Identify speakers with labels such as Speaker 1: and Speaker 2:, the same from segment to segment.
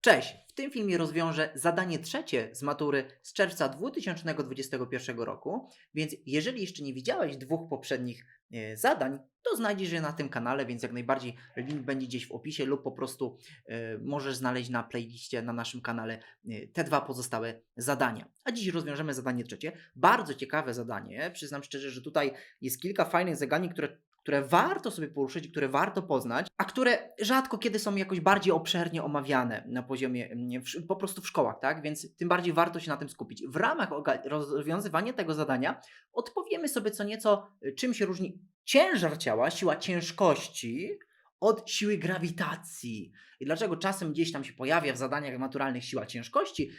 Speaker 1: Cześć! W tym filmie rozwiążę zadanie trzecie z matury z czerwca 2021 roku, więc jeżeli jeszcze nie widziałeś dwóch poprzednich e, zadań, to znajdziesz je na tym kanale, więc jak najbardziej link będzie gdzieś w opisie lub po prostu e, możesz znaleźć na playliście na naszym kanale e, te dwa pozostałe zadania. A dziś rozwiążemy zadanie trzecie. Bardzo ciekawe zadanie. Przyznam szczerze, że tutaj jest kilka fajnych zagadnień, które które warto sobie poruszyć, które warto poznać, a które rzadko kiedy są jakoś bardziej obszernie omawiane na poziomie, w, po prostu w szkołach, tak? Więc tym bardziej warto się na tym skupić. W ramach rozwiązywania tego zadania odpowiemy sobie co nieco, y, czym się różni ciężar ciała, siła ciężkości od siły grawitacji. I dlaczego czasem gdzieś tam się pojawia w zadaniach naturalnych siła ciężkości,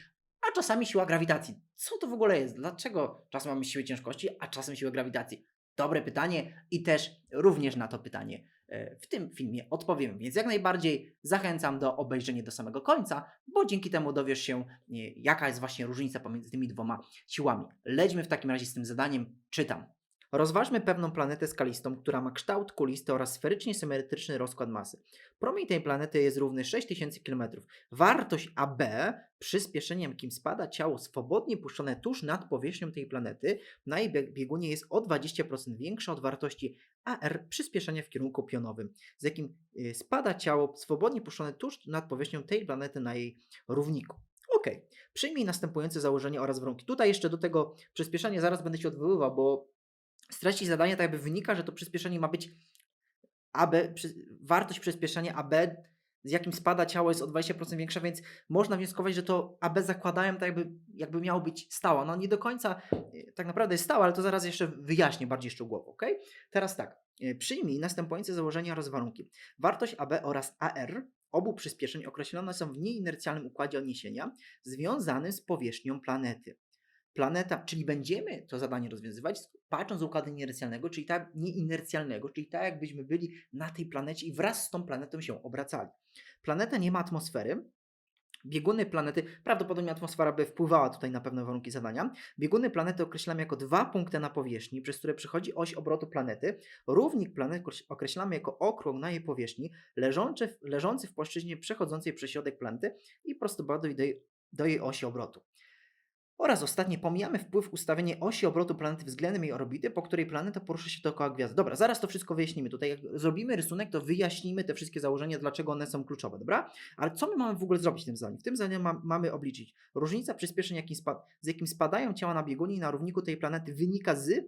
Speaker 1: a czasami siła grawitacji. Co to w ogóle jest? Dlaczego czasem mamy siłę ciężkości, a czasem siłę grawitacji? Dobre pytanie i też również na to pytanie e, w tym filmie odpowiem. Więc jak najbardziej zachęcam do obejrzenia do samego końca, bo dzięki temu dowiesz się, e, jaka jest właśnie różnica pomiędzy tymi dwoma siłami. Lećmy w takim razie z tym zadaniem. Czytam. Rozważmy pewną planetę skalistą, która ma kształt kulisty oraz sferycznie symetryczny rozkład masy. Promień tej planety jest równy 6000 km. Wartość AB, przyspieszeniem jakim spada ciało swobodnie puszczone tuż nad powierzchnią tej planety, na jej biegunie jest o 20% większa od wartości AR przyspieszenia w kierunku pionowym, z jakim y, spada ciało swobodnie puszczone tuż nad powierzchnią tej planety na jej równiku. Ok, przyjmij następujące założenie oraz warunki. Tutaj jeszcze do tego przyspieszenia zaraz będę się odwoływał, bo z treści zadania tak jakby wynika, że to przyspieszenie ma być AB, wartość przyspieszenia AB, z jakim spada ciało jest o 20% większa, więc można wnioskować, że to AB zakładają tak jakby, jakby miało być stała. No nie do końca e, tak naprawdę jest stała, ale to zaraz jeszcze wyjaśnię bardziej szczegółowo, ok? Teraz tak, e, przyjmij następujące założenia oraz warunki. Wartość AB oraz AR obu przyspieszeń określone są w nieinercjalnym układzie odniesienia związanym z powierzchnią planety planeta, czyli będziemy to zadanie rozwiązywać patrząc z układu inercjalnego, czyli tak nieinercjalnego, czyli tak jakbyśmy byli na tej planecie i wraz z tą planetą się obracali. Planeta nie ma atmosfery, Bieguny planety, prawdopodobnie atmosfera by wpływała tutaj na pewne warunki zadania. Bieguny planety określamy jako dwa punkty na powierzchni, przez które przechodzi oś obrotu planety. Równik planety określamy jako okrąg na jej powierzchni, leżący, leżący w płaszczyźnie przechodzącej przez środek planety i prostopadłej do, do jej osi obrotu. Oraz ostatnie, pomijamy wpływ ustawienia osi obrotu planety względem jej orbity, po której planeta porusza się dookoła gwiazdy. Dobra, zaraz to wszystko wyjaśnimy. Tutaj jak zrobimy rysunek, to wyjaśnimy te wszystkie założenia, dlaczego one są kluczowe, dobra? Ale co my mamy w ogóle zrobić w tym zadaniu? W tym zadaniu ma, mamy obliczyć różnica przyspieszeń, jakim z jakim spadają ciała na biegunie i na równiku tej planety wynika z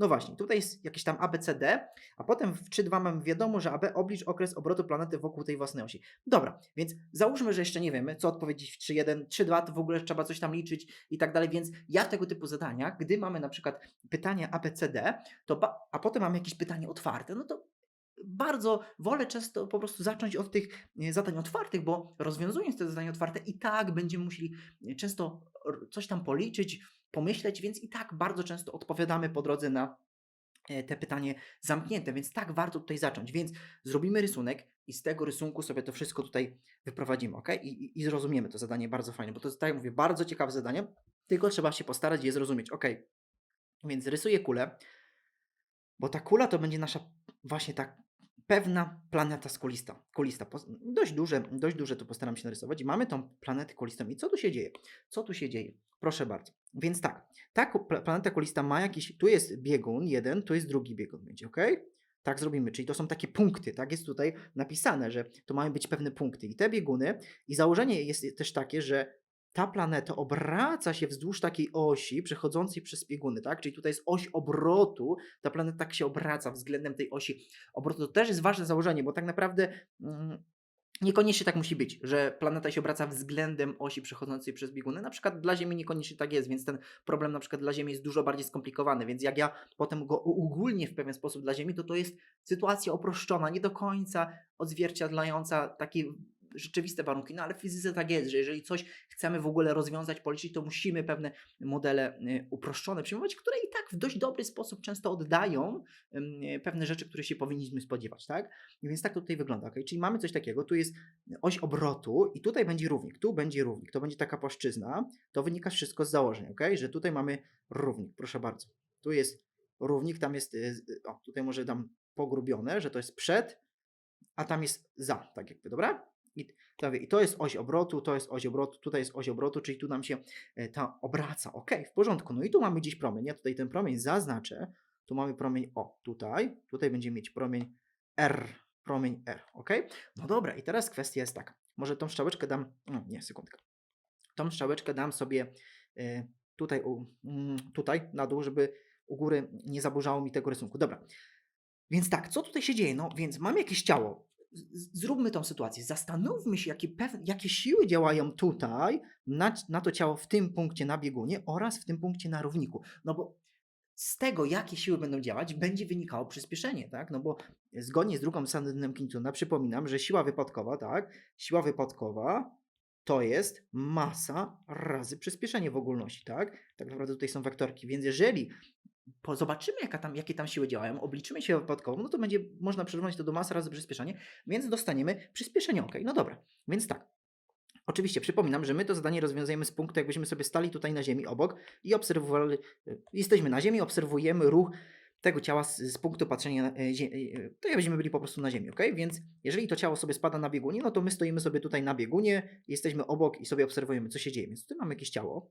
Speaker 1: no właśnie, tutaj jest jakieś tam ABCD, a potem w 3.2 mamy wiadomo, że AB oblicz okres obrotu planety wokół tej własnej osi. Dobra, więc załóżmy, że jeszcze nie wiemy, co odpowiedzieć w 3.1, 3.2 to w ogóle trzeba coś tam liczyć i tak dalej, więc ja w tego typu zadaniach, gdy mamy na przykład pytanie ABCD, to a potem mamy jakieś pytanie otwarte, no to bardzo wolę często po prostu zacząć od tych e, zadań otwartych, bo rozwiązując te zadania otwarte i tak będziemy musieli e, często coś tam policzyć, pomyśleć, więc i tak bardzo często odpowiadamy po drodze na e, te pytanie zamknięte, więc tak warto tutaj zacząć. Więc zrobimy rysunek i z tego rysunku sobie to wszystko tutaj wyprowadzimy, ok? I, i, i zrozumiemy to zadanie bardzo fajnie, bo to jest, tak jak mówię, bardzo ciekawe zadanie, tylko trzeba się postarać je zrozumieć, ok? Więc rysuję kulę, bo ta kula to będzie nasza właśnie tak pewna planeta skulista. kulista. Dość duże, dość duże to postaram się narysować. I mamy tą planetę kulistą. I co tu się dzieje? Co tu się dzieje? Proszę bardzo. Więc tak, ta planeta kulista ma jakiś, tu jest biegun jeden, tu jest drugi biegun, będzie ok? Tak zrobimy, czyli to są takie punkty, tak jest tutaj napisane, że to mają być pewne punkty. I te bieguny, i założenie jest też takie, że ta planeta obraca się wzdłuż takiej osi przechodzącej przez bieguny, tak? Czyli tutaj jest oś obrotu, ta planeta tak się obraca względem tej osi obrotu. To też jest ważne założenie, bo tak naprawdę mm, Niekoniecznie tak musi być, że planeta się obraca względem osi przechodzącej przez bieguny. Na przykład dla Ziemi niekoniecznie tak jest, więc ten problem na przykład dla Ziemi jest dużo bardziej skomplikowany. Więc jak ja potem go ugólnię w pewien sposób dla Ziemi, to to jest sytuacja uproszczona, nie do końca odzwierciedlająca taki rzeczywiste warunki, no ale w fizyce tak jest, że jeżeli coś chcemy w ogóle rozwiązać, policzyć, to musimy pewne modele y, uproszczone przyjmować, które i tak w dość dobry sposób często oddają pewne rzeczy, które się powinniśmy spodziewać, tak? Więc tak to tutaj wygląda, ok? Czyli mamy coś takiego, tu jest oś obrotu i tutaj będzie równik, tu będzie równik, to będzie taka płaszczyzna, to wynika wszystko z założeń, ok? Że tutaj mamy równik, proszę bardzo. Tu jest równik, tam jest, y, o, tutaj może dam pogrubione, że to jest przed, a tam jest za, tak jakby, dobra? I To I to jest oś obrotu, to jest oś obrotu, tutaj jest oś obrotu, czyli tu nam się e, ta obraca. Ok, w porządku. No i tu mamy gdzieś promień. Ja tutaj ten promień zaznaczę. Tu mamy promień O, tutaj. Tutaj będziemy mieć promień R. Promień R, ok? No dobra, i teraz kwestia jest taka. Może tą strzałeczkę dam. No, nie, sekundkę. Tą strzałeczkę dam sobie e, tutaj, mm, tutaj na dół, żeby u góry nie zaburzało mi tego rysunku. Dobra. Więc tak, co tutaj się dzieje? No więc mam jakieś ciało. Zróbmy tą sytuację. Zastanówmy się, jakie, pew- jakie siły działają tutaj na, na to ciało w tym punkcie na biegunie oraz w tym punkcie na równiku. No bo z tego, jakie siły będą działać, będzie wynikało przyspieszenie, tak? No bo zgodnie z drugą dynamiki Newtona, przypominam, że siła wypadkowa, tak? Siła wypadkowa to jest masa razy przyspieszenie w ogólności, tak? Tak naprawdę tutaj są wektorki, więc jeżeli po, zobaczymy, jaka tam, jakie tam siły działają, obliczymy siłę wypadkową, no to będzie można przerównać to do masy razy przyspieszenie, więc dostaniemy przyspieszenie, ok? No dobra, więc tak. Oczywiście przypominam, że my to zadanie rozwiązujemy z punktu, jakbyśmy sobie stali tutaj na Ziemi obok i obserwowali, jesteśmy na Ziemi, obserwujemy ruch tego ciała z, z punktu patrzenia, zie- e, to jakbyśmy byli po prostu na Ziemi, ok? Więc jeżeli to ciało sobie spada na biegunie, no to my stoimy sobie tutaj na biegunie, jesteśmy obok i sobie obserwujemy, co się dzieje. Więc tutaj mamy jakieś ciało,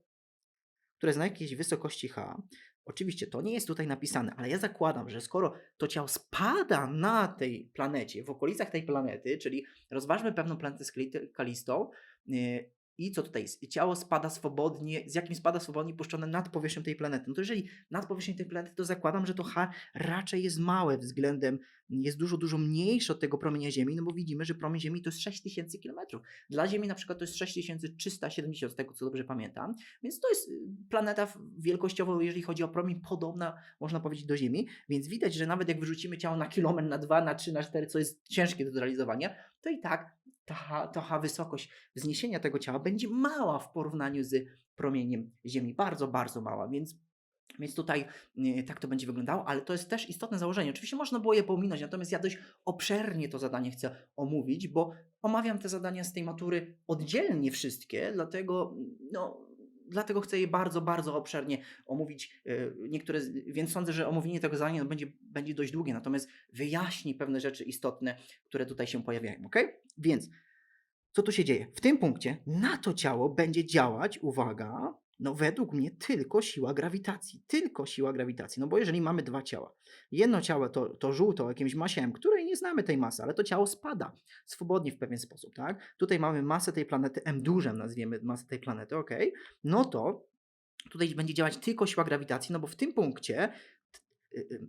Speaker 1: które jest na jakiejś wysokości H. Oczywiście to nie jest tutaj napisane, ale ja zakładam, że skoro to ciało spada na tej planecie, w okolicach tej planety, czyli rozważmy pewną planetę skali- skalistą, yy, i co tutaj jest? Ciało spada swobodnie, z jakim spada swobodnie puszczone nad powierzchnią tej planety. No to jeżeli nad powierzchnią tej planety, to zakładam, że to H raczej jest małe względem, jest dużo, dużo mniejsze od tego promienia Ziemi, no bo widzimy, że promień Ziemi to jest 6000 km. Dla Ziemi na przykład to jest 6370, z tego co dobrze pamiętam. Więc to jest y, planeta wielkościowo, jeżeli chodzi o promień, podobna, można powiedzieć, do Ziemi. Więc widać, że nawet jak wyrzucimy ciało na kilometr, na 2, na 3, na 4, co jest ciężkie do zrealizowania, to i tak ta, ta wysokość wzniesienia tego ciała będzie mała w porównaniu z promieniem Ziemi. Bardzo, bardzo mała. Więc więc tutaj tak to będzie wyglądało, ale to jest też istotne założenie. Oczywiście można było je pominąć, natomiast ja dość obszernie to zadanie chcę omówić, bo omawiam te zadania z tej matury oddzielnie wszystkie, dlatego no, dlatego chcę je bardzo, bardzo obszernie omówić. y, Niektóre, więc sądzę, że omówienie tego zadania no, będzie, będzie dość długie, natomiast wyjaśni pewne rzeczy istotne, które tutaj się pojawiają. ok? Więc co tu się dzieje? W tym punkcie na to ciało będzie działać, uwaga, no według mnie tylko siła grawitacji. Tylko siła grawitacji. No bo jeżeli mamy dwa ciała, jedno ciało to, to żółto jakimś masie M, której nie znamy tej masy, ale to ciało spada swobodnie w pewien sposób, tak? Tutaj mamy masę tej planety M dużą, nazwiemy masę tej planety, ok? No to tutaj będzie działać tylko siła grawitacji, no bo w tym punkcie y, y,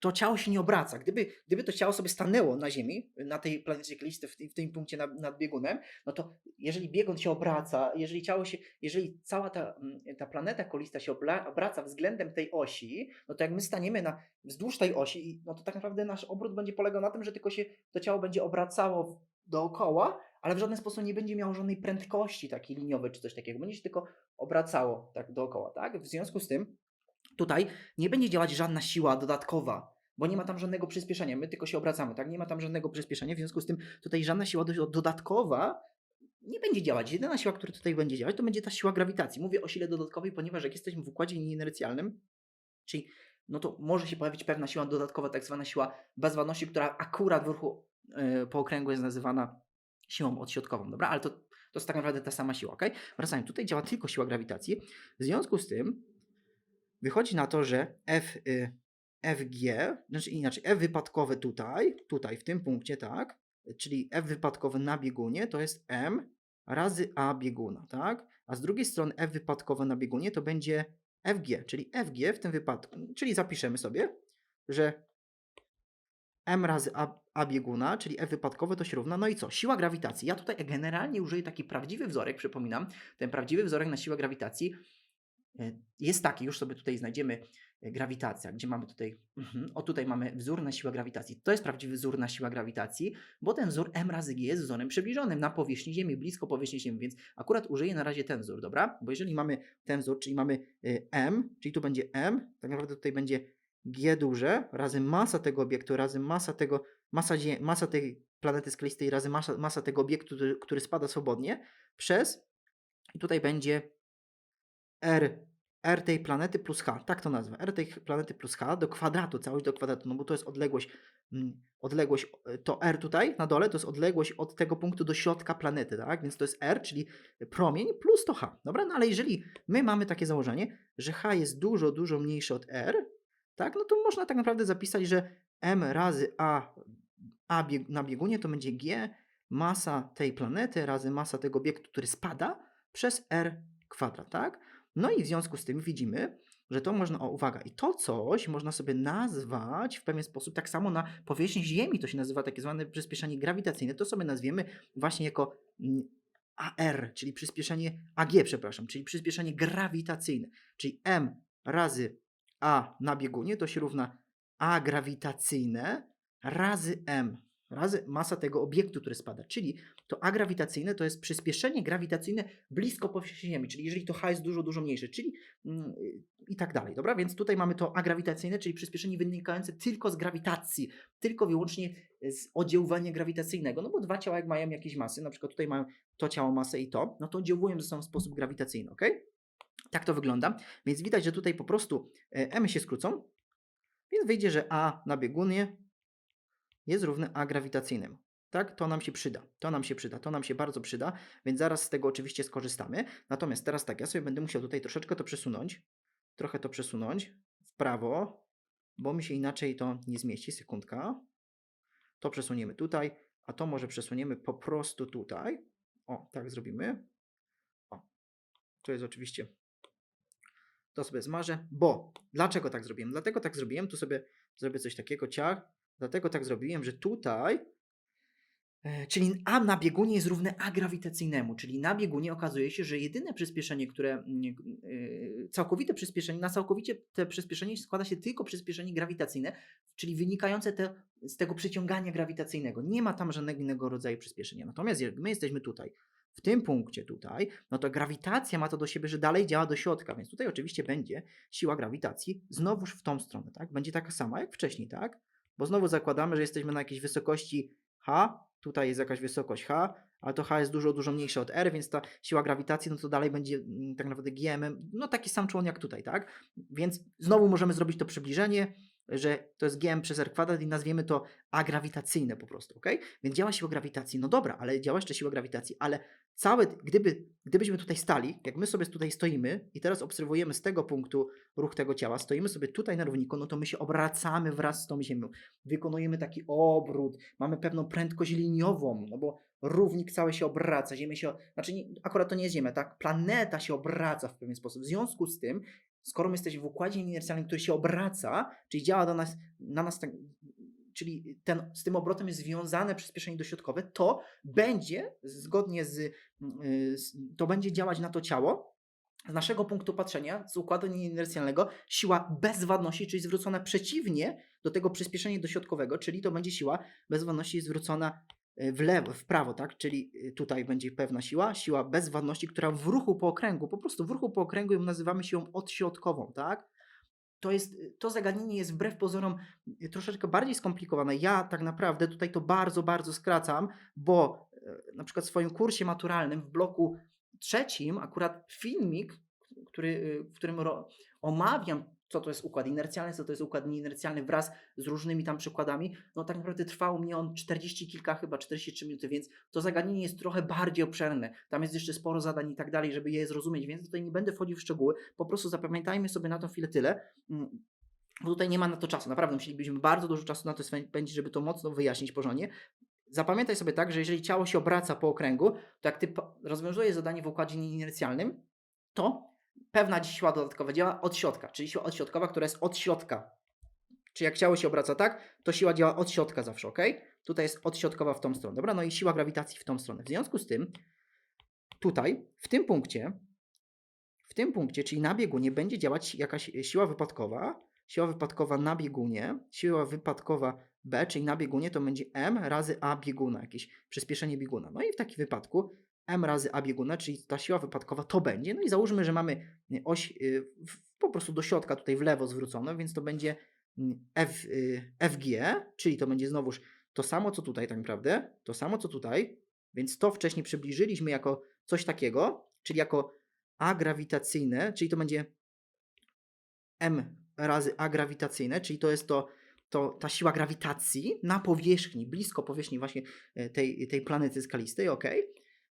Speaker 1: to ciało się nie obraca. Gdyby, gdyby to ciało sobie stanęło na Ziemi, na tej planecie Kalisty, w, w tym punkcie nad, nad biegunem, no to jeżeli biegun się obraca, jeżeli ciało się, jeżeli cała ta, mm, ta planeta kolista się obraca względem tej osi, no to jak my staniemy na, wzdłuż tej osi, no to tak naprawdę nasz obrót będzie polegał na tym, że tylko się to ciało będzie obracało dookoła, ale w żaden sposób nie będzie miało żadnej prędkości takiej liniowej czy coś takiego. Będzie się tylko obracało tak dookoła, tak? W związku z tym tutaj nie będzie działać żadna siła dodatkowa, bo nie ma tam żadnego przyspieszenia. My tylko się obracamy, tak? Nie ma tam żadnego przyspieszenia, w związku z tym tutaj żadna siła do- dodatkowa nie będzie działać. Jedyna siła, która tutaj będzie działać, to będzie ta siła grawitacji. Mówię o sile dodatkowej, ponieważ jak jesteśmy w układzie inercjalnym, czyli no to może się pojawić pewna siła dodatkowa, tak zwana siła bezwładności, która akurat w ruchu yy, po okręgu jest nazywana siłą odśrodkową, dobra? Ale to, to jest tak naprawdę ta sama siła, ok? Wracając, tutaj działa tylko siła grawitacji. W związku z tym wychodzi na to, że F, y, FG, znaczy inaczej, F wypadkowe tutaj, tutaj w tym punkcie, tak? Czyli F wypadkowy na biegunie to jest M razy A bieguna, tak? A z drugiej strony F wypadkowe na biegunie to będzie FG, czyli FG w tym wypadku, czyli zapiszemy sobie, że M razy A, A bieguna, czyli F wypadkowe to się równa, no i co? Siła grawitacji. Ja tutaj generalnie użyję taki prawdziwy wzorek, przypominam, ten prawdziwy wzorek na siłę grawitacji jest taki, już sobie tutaj znajdziemy e, grawitacja, gdzie mamy tutaj, mhm, o tutaj mamy wzór na siłę grawitacji. To jest prawdziwy wzór na siłę grawitacji, bo ten wzór m razy g jest wzorem przybliżonym na powierzchni Ziemi, blisko powierzchni Ziemi, więc akurat użyję na razie ten wzór, dobra? Bo jeżeli mamy ten wzór, czyli mamy y, m, czyli tu będzie m, tak naprawdę tutaj będzie g duże razy masa tego obiektu, razy masa tego, masa, masa tej planety skalistej razy masa, masa tego obiektu, który spada swobodnie, przez i tutaj będzie r r tej planety plus h, tak to nazwę, r tej planety plus h do kwadratu, całość do kwadratu, no bo to jest odległość
Speaker 2: mm, odległość, e, to R tutaj na dole to jest odległość od tego punktu do środka planety, tak? Więc to jest R, czyli promień plus to H. Dobra, no ale jeżeli my mamy takie założenie, że H jest dużo, dużo mniejsze od R, tak? No to można tak naprawdę zapisać, że M razy A, A bieg, na biegunie to będzie G masa tej planety razy masa tego obiektu, który spada przez R kwadrat, tak? No i w związku z tym widzimy, że to można, o uwaga, i to coś można sobie nazwać w pewien sposób, tak samo na powierzchni Ziemi to się nazywa takie zwane przyspieszenie grawitacyjne, to sobie nazwiemy właśnie jako mm, AR, czyli przyspieszenie AG, przepraszam, czyli przyspieszenie grawitacyjne, czyli M razy A na biegunie to się równa A grawitacyjne razy M, razy masa tego obiektu, który spada, czyli to A grawitacyjne to jest przyspieszenie grawitacyjne blisko powierzchni Ziemi, czyli jeżeli to H jest dużo, dużo mniejsze, czyli mm, i tak dalej, dobra? Więc tutaj mamy to A grawitacyjne, czyli przyspieszenie wynikające tylko z grawitacji, tylko wyłącznie z oddziaływania grawitacyjnego, no bo dwa ciała jak mają jakieś masy, na przykład tutaj mają to ciało masę i to, no to oddziałują ze sobą w sposób grawitacyjny, ok? Tak to wygląda, więc widać, że tutaj po prostu e, M się skrócą, więc wyjdzie, że A na biegunie jest równe A grawitacyjnemu. Tak, to nam się przyda, to nam się przyda, to nam się bardzo przyda, więc zaraz z tego oczywiście skorzystamy. Natomiast teraz tak, ja sobie będę musiał tutaj troszeczkę to przesunąć, trochę to przesunąć w prawo, bo mi się inaczej to nie zmieści. Sekundka. To przesuniemy tutaj, a to może przesuniemy po prostu tutaj. O, tak zrobimy. O, to jest oczywiście. To sobie zmarzę, bo dlaczego tak zrobiłem? Dlatego tak zrobiłem, tu sobie zrobię coś takiego, ciach. Dlatego tak zrobiłem, że tutaj E, Czyli A na biegunie jest równe A grawitacyjnemu, czyli na biegunie okazuje się, że jedyne przyspieszenie, które yy, całkowite przyspieszenie, na całkowicie te przyspieszenie składa się tylko przyspieszenie grawitacyjne, czyli wynikające te, z tego przyciągania grawitacyjnego. Nie ma tam żadnego innego rodzaju przyspieszenia. Natomiast jak my jesteśmy tutaj, w tym punkcie tutaj, no to grawitacja ma to do siebie, że dalej działa do środka, więc tutaj oczywiście będzie siła grawitacji znowuż w tą stronę, tak? Będzie taka sama jak wcześniej, tak? Bo znowu zakładamy, że jesteśmy na jakiejś wysokości h, tutaj jest jakaś wysokość h, ale to h jest dużo, dużo mniejsze od r, więc ta siła grawitacji, no to dalej będzie mm, tak naprawdę gm, no taki sam człon jak tutaj, tak? Więc znowu możemy zrobić to przybliżenie, że to jest gm przez r kwadrat i nazwiemy to a grawitacyjne po prostu, ok? Więc działa siła grawitacji, no dobra, ale działa jeszcze siła grawitacji, ale całe, gdyby, gdybyśmy tutaj stali, jak my sobie tutaj stoimy i teraz obserwujemy z tego punktu ruch tego ciała, stoimy sobie tutaj na równiku, no to my się obracamy wraz z tą ziemią. Wykonujemy taki obrót, mamy pewną prędkość liniową, no bo równik cały się obraca, Ziemia się, znaczy nie, akurat to nie jest Ziemia, tak? Planeta się obraca w pewien sposób. W związku z tym, skoro my jesteśmy w układzie inercjalnym, który się obraca, czyli działa do nas, na nas tak, czyli ten, z tym obrotem jest związane przyspieszenie dośrodkowe, to będzie zgodnie z, y, to będzie działać na to ciało, z naszego punktu patrzenia, z układu inercjalnego, siła bezwładności, czyli zwrócona przeciwnie do tego przyspieszenia dośrodkowego, czyli to będzie siła bezwładności zwrócona w lewo, w prawo, tak? Czyli y, tutaj będzie pewna siła, siła bezwładności, która w ruchu po okręgu, po prostu w ruchu po okręgu ją nazywamy siłą odśrodkową, tak? To, jest, to zagadnienie jest wbrew pozorom y, troszeczkę bardziej skomplikowane. Ja tak naprawdę tutaj to bardzo, bardzo skracam, bo na przykład w swoim kursie maturalnym w bloku trzecim akurat filmik, który, y, w którym omawiam, co to jest układ inercjalny, co to jest układ nieinercjalny wraz z różnymi tam przykładami, no tak naprawdę trwał mnie on 40 kilka, chyba 43 minuty, więc to zagadnienie jest trochę bardziej obszerne. Tam jest jeszcze sporo zadań i tak dalej, żeby je zrozumieć, więc tutaj nie będę wchodził w szczegóły. Po prostu zapamiętajmy sobie na tą chwilę tyle. mm, Bo tutaj nie ma na to czasu. Naprawdę musielibyśmy bardzo dużo czasu na to spędzić, żeby to mocno wyjaśnić porządnie. Zapamiętaj sobie tak, że jeżeli ciało się obraca po okręgu, to jak ty rozwiązujesz zadanie w układzie inercjalnym, to pewna siła dodatkowa działa od środka, czyli siła odśrodkowa, która jest od środka. Czyli jak ciało się obraca tak, to siła działa od środka zawsze, ok? Tutaj jest odśrodkowa w tą stronę, dobra? No i siła grawitacji w tą stronę. W związku z tym, tutaj, w tym punkcie, w tym punkcie, czyli na biegunie, będzie działać jakaś siła wypadkowa, siła wypadkowa na biegunie, siła wypadkowa B, czyli na biegunie to będzie M razy A bieguna, jakieś przyspieszenie bieguna. No i w takim wypadku M razy A bieguna, czyli ta siła wypadkowa to będzie. No i załóżmy, że mamy y, oś y, po prostu do środka tutaj w lewo zwróconą, więc to będzie mm, F, y, FG, czyli to będzie znowuż to samo co tutaj tak naprawdę, to samo co tutaj, więc to wcześniej przybliżyliśmy jako coś takiego, czyli jako A grawitacyjne, czyli to będzie M razy A grawitacyjne, czyli to jest to, to ta siła grawitacji na powierzchni, blisko powierzchni właśnie tej, tej planety skalistej, ok?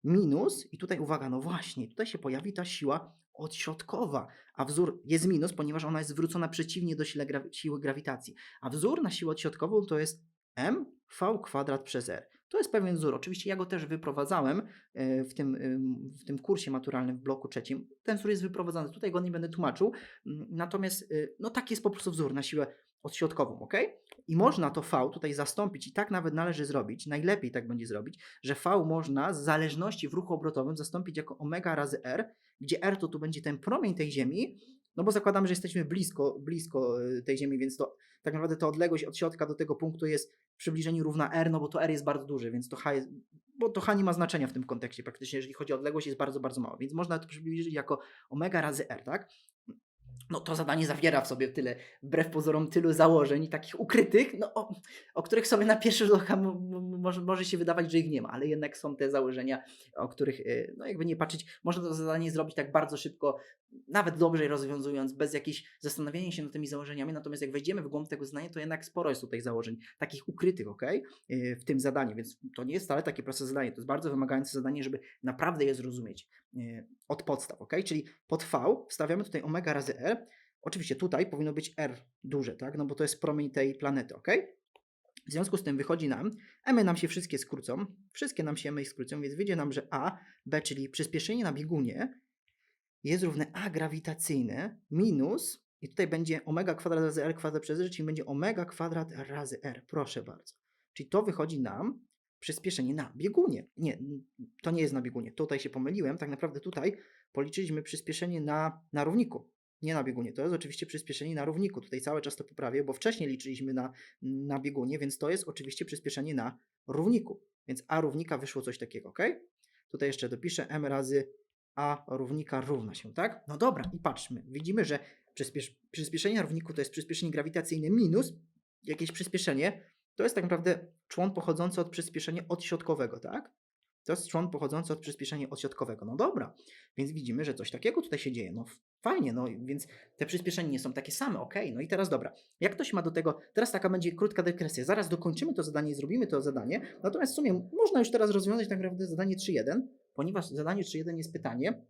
Speaker 2: Minus, i tutaj uwaga, no właśnie, tutaj się pojawi ta siła odśrodkowa, a wzór jest minus, ponieważ ona jest zwrócona przeciwnie do sile gra- siły grawitacji. A wzór na siłę odśrodkową to jest m v kwadrat przez r. To jest pewien wzór. Oczywiście ja go też wyprowadzałem e, w tym, ym, w tym kursie maturalnym w bloku trzecim. Ten wzór jest wyprowadzany, tutaj go nie będę tłumaczył. Mm, Natomiast y, no taki jest po prostu wzór na siłę odśrodkową, ok? I można to V tutaj zastąpić i tak nawet należy zrobić, najlepiej tak będzie zrobić, że V można z zależności w ruchu obrotowym zastąpić jako omega razy R, gdzie R to tu będzie ten promień tej Ziemi, no bo zakładamy, że jesteśmy blisko, blisko y, tej Ziemi, więc to tak naprawdę ta odległość od środka do tego punktu jest w przybliżeniu równa R, no bo to R jest bardzo duże, więc to H jest, bo to H nie ma znaczenia w tym kontekście praktycznie, jeżeli chodzi o odległość, jest bardzo, bardzo mała, więc można to przybliżyć jako omega razy R, tak? No to zadanie zawiera w sobie tyle, wbrew pozorom, tylu założeń takich ukrytych, no, o, o których sobie na pierwszy rzut oka może, może się wydawać, że ich nie ma, ale jednak są te założenia, o których, y, no jakby nie patrzeć, można to zadanie zrobić tak bardzo szybko, nawet dobrze rozwiązując, bez jakichś zastanawiania się nad tymi założeniami, natomiast jak wejdziemy w głąb tego zadania, to jednak sporo jest tutaj założeń, takich ukrytych, ok, w tym zadaniu, więc to nie jest wcale takie proste zadanie, to jest bardzo wymagające zadanie, żeby naprawdę je zrozumieć y, od podstaw, ok, czyli pod V wstawiamy tutaj omega razy R, oczywiście tutaj powinno być R duże, tak, no bo to jest promień tej planety, ok, w związku z tym wychodzi nam, M nam się wszystkie skrócą, wszystkie nam się M skrócą, więc wyjdzie nam, że A, B, czyli przyspieszenie na biegunie jest równe A grawitacyjne minus, i tutaj będzie omega kwadrat razy R kwadrat przez R, czyli będzie omega kwadrat razy R, proszę bardzo. Czyli to wychodzi nam przyspieszenie na biegunie. Nie, to nie jest na biegunie, tutaj się pomyliłem, tak naprawdę tutaj policzyliśmy przyspieszenie na, na równiku, nie na biegunie. To jest oczywiście przyspieszenie na równiku. Tutaj cały czas to poprawię, bo wcześniej liczyliśmy na, na biegunie, więc to jest oczywiście przyspieszenie na równiku. Więc a równika wyszło coś takiego, ok? Tutaj jeszcze dopiszę m razy a równika równa się, tak? No dobra, i patrzmy. Widzimy, że przyspiesz- przyspieszenie na równiku to jest przyspieszenie grawitacyjne minus jakieś przyspieszenie. To jest tak naprawdę człon pochodzący od przyspieszenia odśrodkowego, tak? To jest człon pochodzący od przyspieszenia odśrodkowego. No dobra, więc widzimy, że coś takiego tutaj się dzieje. No fajnie, no więc te przyspieszenia nie są takie same, ok. No i teraz dobra, jak ktoś ma do tego, teraz taka będzie krótka dygresja, zaraz dokończymy to zadanie i zrobimy to zadanie, natomiast w sumie można już teraz rozwiązać tak naprawdę zadanie 3.1, ponieważ zadanie 3.1 jest pytanie,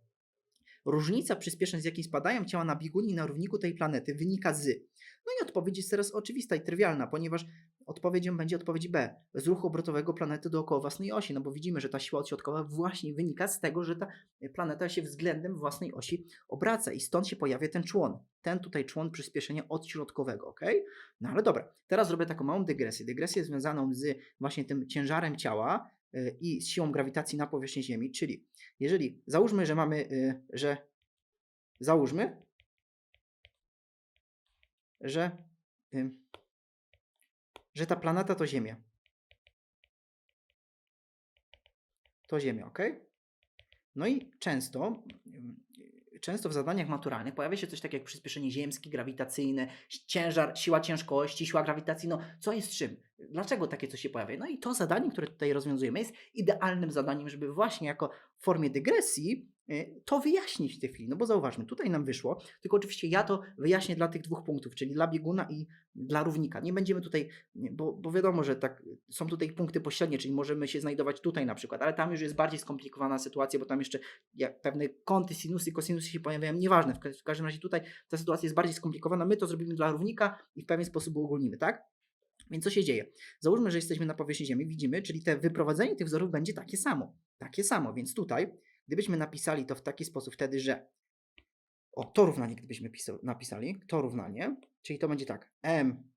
Speaker 2: różnica przyspieszeń, z jakiej spadają ciała na biegunie i na równiku tej planety wynika z. No i odpowiedź jest teraz oczywista i trywialna, ponieważ odpowiedzią będzie odpowiedź B, z ruchu obrotowego planety dookoła własnej osi, no bo widzimy, że ta siła odśrodkowa właśnie wynika z tego, że ta planeta się względem własnej osi obraca i stąd się pojawia ten człon, ten tutaj człon przyspieszenia odśrodkowego, ok? No ale dobra, teraz zrobię taką małą dygresję, dygresję związaną z właśnie tym ciężarem ciała y, i z siłą grawitacji na powierzchni Ziemi, czyli jeżeli załóżmy, że mamy, y, że załóżmy, że, że ta planeta to Ziemia. To Ziemia, ok? No i często, często w zadaniach maturalnych pojawia się coś takiego jak przyspieszenie ziemskie, grawitacyjne, ciężar, siła ciężkości, siła grawitacji. No, co jest czym? Dlaczego takie coś się pojawia? No i to zadanie, które tutaj rozwiązujemy, jest idealnym zadaniem, żeby właśnie jako w formie dygresji to wyjaśnić w tej chwili. No bo zauważmy, tutaj nam wyszło, tylko oczywiście ja to wyjaśnię dla tych dwóch punktów, czyli dla bieguna i dla równika. Nie będziemy tutaj, bo, bo wiadomo, że tak, są tutaj punkty pośrednie, czyli możemy się znajdować tutaj na przykład, ale tam już jest bardziej skomplikowana sytuacja, bo tam jeszcze pewne kąty, sinusy, kosinusy się pojawiają, nieważne, w każdym razie tutaj ta sytuacja jest bardziej skomplikowana, my to zrobimy dla równika i w pewien sposób uogólnimy, tak? Więc co się dzieje? Załóżmy, że jesteśmy na powierzchni Ziemi, widzimy, czyli te wyprowadzenie tych wzorów będzie takie samo. Takie samo, więc tutaj, gdybyśmy napisali to w taki sposób wtedy, że o, to równanie, gdybyśmy pisał, napisali, to równanie, czyli to będzie tak, m,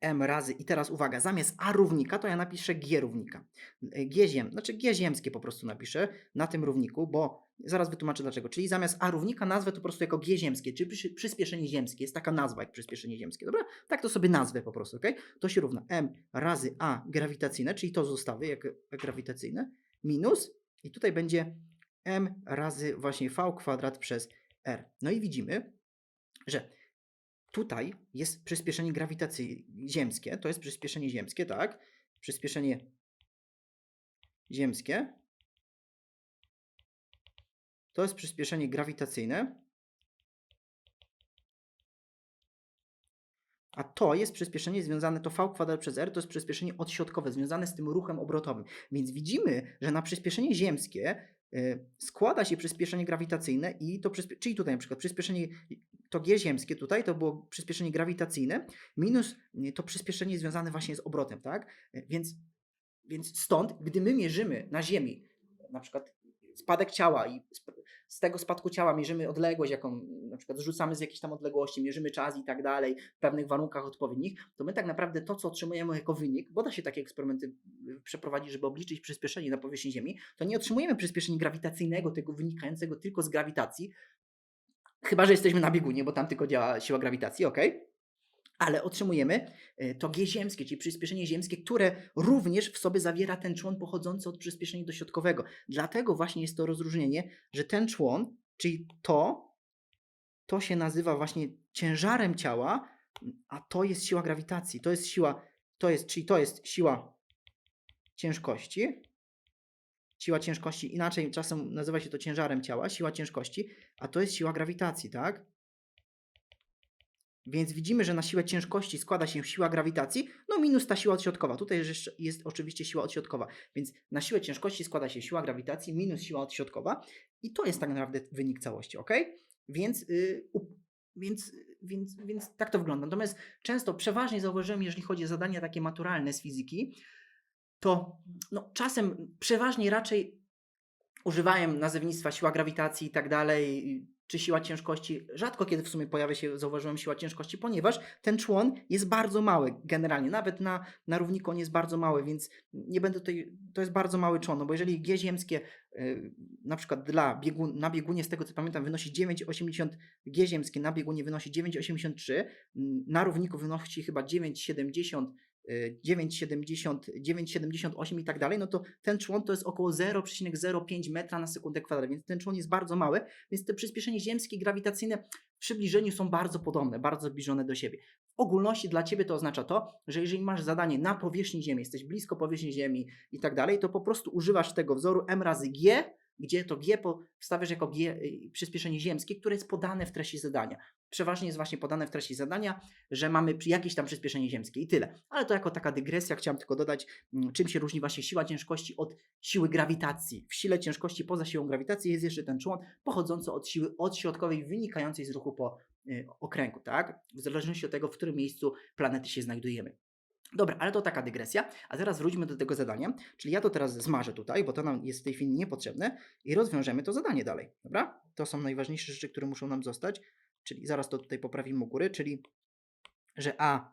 Speaker 2: m razy, i teraz uwaga, zamiast a równika, to ja napiszę g równika. G ziem, znaczy g ziemskie po prostu napiszę na tym równiku, bo zaraz wytłumaczę dlaczego. Czyli zamiast a równika nazwę to po prostu jako g ziemskie, czyli przy- przyspieszenie ziemskie. Jest taka nazwa jak przyspieszenie ziemskie, dobra? Tak to sobie nazwę po prostu, ok? To się równa m razy a grawitacyjne, czyli to zostawię jak grawitacyjne, minus, i tutaj będzie m razy właśnie v kwadrat przez r. No i widzimy, że tutaj jest przyspieszenie grawitacji ziemskie, to jest przyspieszenie ziemskie, tak? Przyspieszenie ziemskie. To jest przyspieszenie grawitacyjne. A to jest przyspieszenie związane, to v kwadrat przez r to jest przyspieszenie odśrodkowe, związane z tym ruchem obrotowym. Więc widzimy, że na przyspieszenie ziemskie y, składa się przyspieszenie grawitacyjne i to czyli tutaj na przykład przyspieszenie to g ziemskie tutaj to było przyspieszenie grawitacyjne minus y, to przyspieszenie związane właśnie z obrotem, tak? Y, Więc, więc stąd, gdy my mierzymy na Ziemi na przykład spadek ciała i sp- z tego spadku ciała mierzymy odległość, jaką na przykład zrzucamy z jakiejś tam odległości, mierzymy czas i tak dalej, w pewnych warunkach odpowiednich, to my tak naprawdę to, co otrzymujemy jako wynik, bo da się takie eksperymenty y, przeprowadzić, żeby obliczyć przyspieszenie na powierzchni Ziemi, to nie otrzymujemy przyspieszenia grawitacyjnego, tego wynikającego tylko z grawitacji, chyba, że jesteśmy na biegunie, bo tam tylko działa siła grawitacji, ok? Ale otrzymujemy y, to G ziemskie, czyli przyspieszenie ziemskie, które również w sobie zawiera ten człon pochodzący od przyspieszenia dośrodkowego. Dlatego właśnie jest to rozróżnienie, że ten człon, czyli to, to się nazywa właśnie ciężarem ciała, a to jest siła grawitacji. To jest siła, to jest, czyli to jest siła ciężkości. Siła ciężkości, inaczej czasem nazywa się to ciężarem ciała, siła ciężkości, a to jest siła grawitacji, tak? Więc widzimy, że na siłę ciężkości składa się siła grawitacji, no minus ta siła odśrodkowa. Tutaj jest, jest oczywiście siła odśrodkowa. Więc na siłę ciężkości składa się siła grawitacji minus siła odśrodkowa. I to jest tak naprawdę wynik całości, ok? Więc, yy, więc, więc, więc tak to wygląda. Natomiast często, przeważnie zauważyłem, jeżeli chodzi o zadania takie maturalne z fizyki, to no, czasem przeważnie raczej używają nazewnictwa siła grawitacji i tak dalej, czy siła ciężkości. Rzadko kiedy w sumie pojawia się, zauważyłem, siła ciężkości, ponieważ ten człon jest bardzo mały generalnie. Nawet na, na równiku on jest bardzo mały, więc nie będę tutaj. To jest bardzo mały człon, no bo jeżeli G ziemskie y, na przykład dla biegun, na biegunie, z tego co pamiętam, wynosi 9,80, G ziemskie na biegunie wynosi 9,83, mm, na równiku wynosi chyba 9,70. Y, 9,70, 9,78 i tak dalej, no to ten człon to jest około 0,05 metra na sekundę kwadrat, więc ten człon jest bardzo mały, więc te przyspieszenie ziemskie i grawitacyjne w przybliżeniu są bardzo podobne, bardzo zbliżone do siebie. W ogólności dla Ciebie to oznacza to, że jeżeli masz zadanie na powierzchni Ziemi, jesteś blisko powierzchni Ziemi i tak dalej, to po prostu używasz tego wzoru m razy g, gdzie to g wstawiasz jako g y, przyspieszenie ziemskie, które jest podane w treści zadania. Przeważnie jest właśnie podane w treści zadania, że mamy jakieś tam przyspieszenie ziemskie i tyle. Ale to jako taka dygresja chciałem tylko dodać, mm, czym się różni właśnie siła ciężkości od siły grawitacji. W sile ciężkości poza siłą grawitacji jest jeszcze ten człon pochodzący od siły odśrodkowej wynikającej z ruchu po y, okręgu, tak? W zależności od tego, w którym miejscu planety się znajdujemy. Dobra, ale to taka dygresja. A teraz wróćmy do tego zadania. Czyli ja to teraz zmarzę tutaj, bo to nam jest w tej chwili niepotrzebne i rozwiążemy to zadanie dalej. Dobra? To są najważniejsze rzeczy, które muszą nam zostać. Czyli zaraz to tutaj poprawimy u góry, czyli że A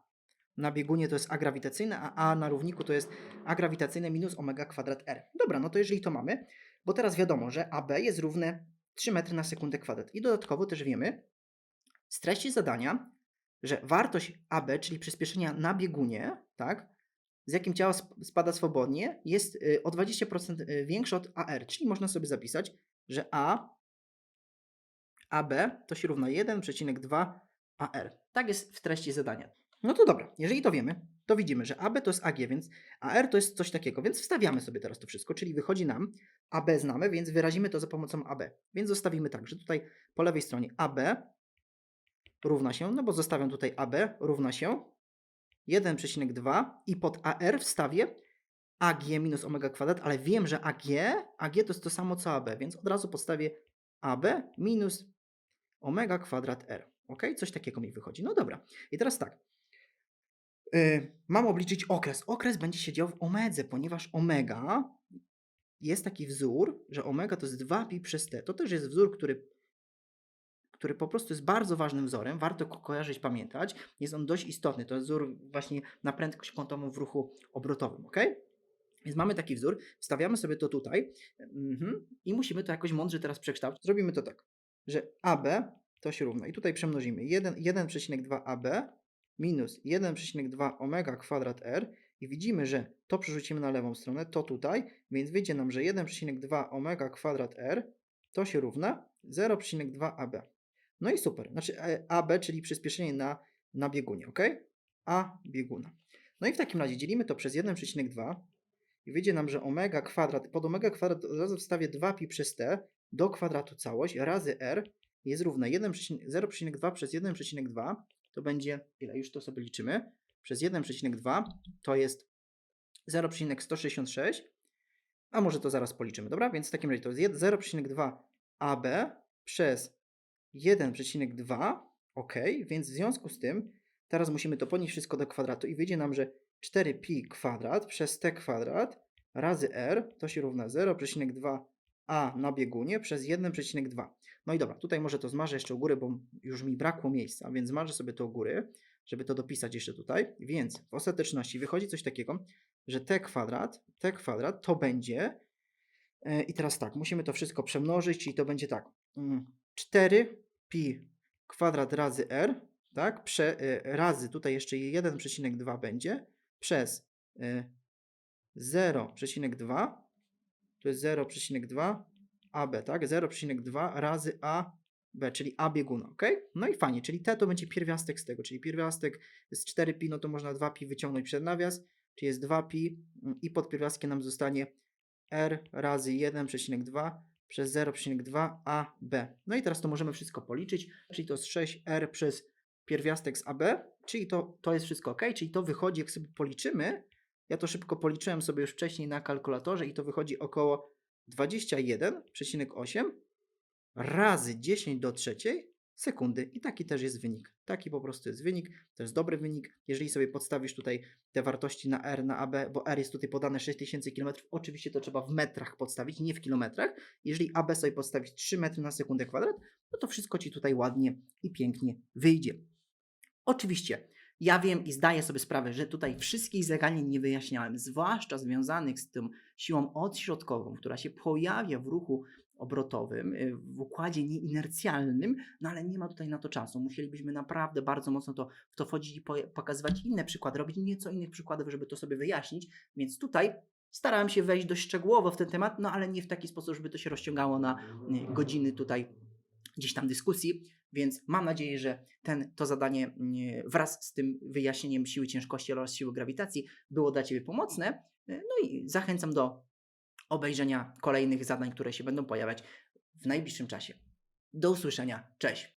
Speaker 2: na biegunie to jest A grawitacyjne, a A na równiku to jest A grawitacyjne minus omega kwadrat R. Dobra, no to jeżeli to mamy, bo teraz wiadomo, że AB jest równe 3 metry na sekundę kwadrat. I dodatkowo też wiemy z treści zadania, że wartość AB, czyli przyspieszenia na biegunie, tak, z jakim ciało sp- spada swobodnie, jest y, o 20% y, większa od AR, czyli można sobie zapisać, że A AB to się równa 1,2 AR. Tak jest w treści zadania. No to dobra, jeżeli to wiemy, to widzimy, że AB to jest AG, więc AR to jest coś takiego, więc wstawiamy sobie teraz to wszystko, czyli wychodzi nam AB znamy, więc wyrazimy to za pomocą AB. Więc zostawimy tak, że tutaj po lewej stronie AB równa się, no bo zostawiam tutaj AB równa się 1,2 i pod AR wstawię AG minus omega kwadrat, ale wiem, że AG, AG to jest to samo co AB, więc od razu podstawię AB minus omega kwadrat R. Ok? Coś takiego mi wychodzi. No dobra. I teraz tak. Yy, mam obliczyć okres. Okres będzie się dział w omedze, ponieważ omega jest taki wzór, że omega to jest 2pi przez t. To też jest wzór, który, który po prostu jest bardzo ważnym wzorem. Warto go kojarzyć, pamiętać. Jest on dość istotny. To jest wzór właśnie na prędkość kątową w ruchu obrotowym. Ok? Więc mamy taki wzór, wstawiamy sobie to tutaj mhm, i musimy to jakoś mądrze teraz przekształcić. Zrobimy to tak, że AB to się równa i tutaj przemnożymy 1 1,2 AB minus 1,2 omega kwadrat R i widzimy, że to przerzucimy na lewą stronę, to tutaj, więc wyjdzie nam, że 1,2 omega kwadrat R to się równa 0,2 AB. No i super, znaczy e, AB, czyli przyspieszenie na, na biegunie, ok? A bieguna. No i w takim razie dzielimy to przez 1,2 i wyjdzie nam, że omega kwadrat, pod omega kwadrat od razu wstawię 2pi przez t do kwadratu całość razy r jest równe 1,0,2 przez 1,2 to to będzie, ile już to sobie liczymy, przez 1,2 to jest 0,166, a może to zaraz policzymy, dobra? Więc w takim razie to jest 0,2 AB przez 1,2, ok, więc w związku z tym teraz musimy to podnieść wszystko do kwadratu i wyjdzie nam, że 4pi kwadrat przez t kwadrat razy r to się równa 0,2a na biegunie przez 1,2. No i dobra, tutaj może to zmarzę jeszcze u góry, bo już mi brakło miejsca, więc zmarzę sobie to u góry, żeby to dopisać jeszcze tutaj. Więc w ostateczności wychodzi coś takiego, że t kwadrat, t kwadrat to będzie, e, i teraz tak, musimy to wszystko przemnożyć, czyli to będzie tak, mm, 4pi kwadrat razy r, tak, prze, e, razy tutaj jeszcze 1,2 będzie, przez e, 0,2, to jest 0,2 AB, tak? 0,2 razy AB, czyli A bieguna, ok? No i fajnie, czyli T to będzie pierwiastek z tego, czyli pierwiastek z 4pi, no to można 2pi wyciągnąć przed nawias, czyli jest 2pi mm, i pod pierwiastkiem nam zostanie R razy 1,2 przez 0,2 AB. No i teraz to możemy wszystko policzyć, czyli to jest 6R przez pierwiastek z AB, czyli to, to jest wszystko ok, czyli to wychodzi, jak sobie policzymy, ja to szybko policzyłem sobie już wcześniej na kalkulatorze i to wychodzi około 21,8 razy 10 do trzeciej sekundy. I taki też jest wynik. Taki po prostu jest wynik. To jest dobry wynik. Jeżeli sobie podstawisz tutaj te wartości na R, na AB, bo R jest tutaj podane 6000 km, oczywiście to trzeba w metrach podstawić, nie w kilometrach. Jeżeli AB sobie podstawić 3 metry na sekundę kwadrat, no to wszystko Ci tutaj ładnie i pięknie wyjdzie. Oczywiście, ja wiem i zdaję sobie sprawę, że tutaj wszystkich zagadnień nie wyjaśniałem, zwłaszcza związanych z tą siłą odśrodkową, która się pojawia w ruchu obrotowym, y, w układzie nieinercjalnym, no ale nie ma tutaj na to czasu. Musielibyśmy naprawdę bardzo mocno to, w to wchodzić i po- pokazywać inne przykłady, robić nieco innych przykładów, żeby to sobie wyjaśnić, więc tutaj starałem się wejść dość szczegółowo w ten temat, no ale nie w taki sposób, żeby to się rozciągało na y, godziny tutaj gdzieś tam dyskusji, więc mam nadzieję, że ten, to zadanie mm, wraz z tym wyjaśnieniem siły ciężkości oraz siły grawitacji było dla Ciebie pomocne. No i zachęcam do obejrzenia kolejnych zadań, które się będą pojawiać w najbliższym czasie. Do usłyszenia. Cześć.